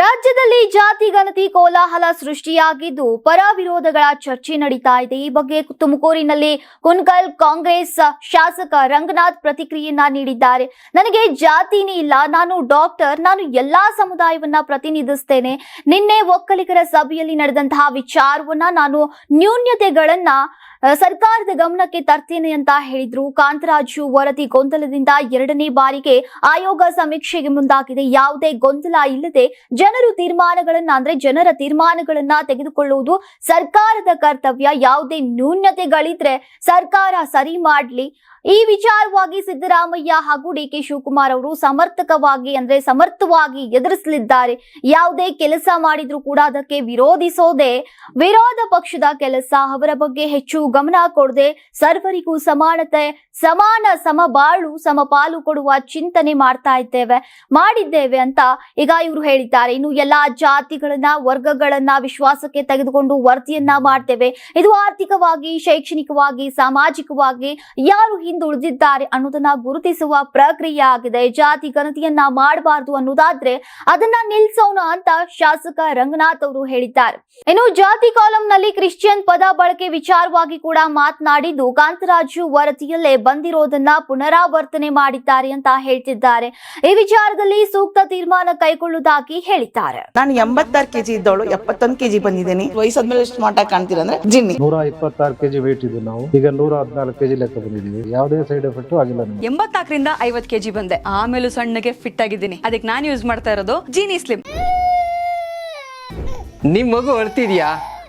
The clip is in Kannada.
ರಾಜ್ಯದಲ್ಲಿ ಜಾತಿ ಗಣತಿ ಕೋಲಾಹಲ ಸೃಷ್ಟಿಯಾಗಿದ್ದು ಪರ ವಿರೋಧಗಳ ಚರ್ಚೆ ನಡೀತಾ ಇದೆ. ಈ ಬಗ್ಗೆ ತುಮಕೂರಿನಲ್ಲಿ ಕುನ್ಕಲ್ ಕಾಂಗ್ರೆಸ್ ಶಾಸಕ ರಂಗನಾಥ್ ಪ್ರತಿಕ್ರಿಯೆಯನ್ನ ನೀಡಿದ್ದಾರೆ. ನನಗೆ ಜಾತಿನೇ ಇಲ್ಲ. ನಾನು ಡಾಕ್ಟರ್. ನಾನು ಎಲ್ಲಾ ಸಮುದಾಯವನ್ನ ಪ್ರತಿನಿಧಿಸ್ತೇನೆ. ನಿನ್ನೆ ಒಕ್ಕಲಿಗರ ಸಭೆಯಲ್ಲಿ ನಡೆದಂತಹ ವಿಚಾರವನ್ನ ನಾನು ನ್ಯೂನ್ಯತೆಗಳನ್ನ ಸರ್ಕಾರದ ಗಮನಕ್ಕೆ ತರ್ತೇನೆ ಅಂತ ಹೇಳಿದ್ರು. ಕಾಂತರಾಜು ವರದಿ ಗೊಂದಲದಿಂದ ಎರಡನೇ ಬಾರಿಗೆ ಆಯೋಗ ಸಮೀಕ್ಷೆಗೆ ಮುಂದಾಗಿದೆ. ಯಾವುದೇ ಗೊಂದಲ ಇಲ್ಲದೆ ಜನರು ತೀರ್ಮಾನಗಳನ್ನ ಅಂದ್ರೆ ಜನರ ತೀರ್ಮಾನಗಳನ್ನ ತೆಗೆದುಕೊಳ್ಳುವುದು ಸರ್ಕಾರದ ಕರ್ತವ್ಯ. ಯಾವುದೇ ನ್ಯೂನ್ಯತೆಗಳಿದ್ರೆ ಸರ್ಕಾರ ಸರಿ ಮಾಡ್ಲಿ. ಈ ವಿಚಾರವಾಗಿ ಸಿದ್ದರಾಮಯ್ಯ ಹಾಗೂ ಡಿ ಕೆ ಶಿವಕುಮಾರ್ ಅವರು ಸಮರ್ಥಕವಾಗಿ ಅಂದ್ರೆ ಸಮರ್ಥವಾಗಿ ಎದುರಿಸಲಿದ್ದಾರೆ. ಯಾವುದೇ ಕೆಲಸ ಮಾಡಿದ್ರು ಕೂಡ ಅದಕ್ಕೆ ವಿರೋಧಿಸೋದೆ, ವಿರೋಧ ಪಕ್ಷದ ಕೆಲಸ. ಅವರ ಬಗ್ಗೆ ಹೆಚ್ಚು ಗಮನ ಕೊಡದೆ ಸರ್ವರಿಗೂ ಸಮಾನತೆ, ಸಮಾನ ಸಮಬಾಳು ಸಮಪಾಲು ಕೊಡುವ ಚಿಂತನೆ ಮಾಡ್ತಾ ಇದ್ದೇವೆ, ಮಾಡಿದ್ದೇವೆ ಅಂತ ಈಗ ಇವರು ಹೇಳಿದ್ದಾರೆ. ಇನ್ನು ಎಲ್ಲಾ ಜಾತಿಗಳನ್ನ, ವರ್ಗಗಳನ್ನ ವಿಶ್ವಾಸಕ್ಕೆ ತೆಗೆದುಕೊಂಡು ವರದಿಯನ್ನ ಮಾಡ್ತೇವೆ. ಇದು ಆರ್ಥಿಕವಾಗಿ, ಶೈಕ್ಷಣಿಕವಾಗಿ, ಸಾಮಾಜಿಕವಾಗಿ ಯಾರು ಹಿಂದುಳಿದಿದ್ದಾರೆ ಅನ್ನೋದನ್ನ ಗುರುತಿಸುವ ಪ್ರಕ್ರಿಯೆ ಆಗಿದೆ. ಜಾತಿ ಗಣತಿಯನ್ನ ಮಾಡಬಾರದು ಅನ್ನೋದಾದ್ರೆ ಅದನ್ನ ನಿಲ್ಸೋಣ ಅಂತ ಶಾಸಕ ರಂಗನಾಥ್ ಅವರು ಹೇಳಿದ್ದಾರೆ. ಇನ್ನು ಜಾತಿ ಕಾಲಂನಲ್ಲಿ ಕ್ರಿಶ್ಚಿಯನ್ ಪದ ಬಳಕೆ ವಿಚಾರವಾಗಿ ಕೂಡ ಮಾತನಾಡಿದ್ದು ಕಾಂತರಾಜು ವರದಿಯಲ್ಲೇ ಬಂದಿರೋದನ್ನ ಪುನರಾವರ್ತನೆ ಮಾಡಿದ್ದಾರೆ ಅಂತ ಹೇಳ್ತಿದ್ದಾರೆ. ಈ ವಿಚಾರದಲ್ಲಿ ಸೂಕ್ತ ತೀರ್ಮಾನ ಕೈಗೊಳ್ಳುವುದಾಗಿ ಹೇಳಿದ್ದಾರೆ. ನಾನು ಎಂಬತ್ತಾರು ಕೆಜಿ ಇದ್ದವಳು ಎಪ್ಪತ್ತೊಂದು ಕೆಜಿ ಬಂದಿದ್ದೀನಿ. ವಯಸ್ಸಾದ್ಮೇಲೆ ಸ್ಮಾರ್ಟ್ ಆಗಿ ಕಾಣ್ತೀರ ಅಂದ್ರೆ ಜಿನ್ನಿ. ನೂರ ಇಪ್ಪತ್ತಾರು ಕೆಜಿ ವೇಟ್ ಇದ್ದೀವಿ ನಾವು. ಈಗ ನೂರ ಹದಿನಾಲ್ಕು ಕೆಜಿ ಲೆಕ್ಕ ಬಂದಿದ್ದೀವಿ. ಯಾವುದೇ ಸೈಡ್ ಎಫೆಕ್ಟ್ ಆಗಿಲ್ಲ ಎಂಬತ್ತಾಕರಿಂದ ಎಂಬತ್ನಾಲ್ಕರಿಂದ ಐವತ್ ಕೆಜಿ ಬಂದೆ. ಆಮೇಲೆ ಸಣ್ಣಗೆ ಫಿಟ್ ಆಗಿದ್ದೀನಿ. ಅದಕ್ಕೆ ನಾನು ಯೂಸ್ ಮಾಡ್ತಾ ಇರೋದು ಜೀನಿ ಸ್ಲಿಮ್ ನಿಮ್ ಮಗು ಅಳ್ತಿದ್ಯಾ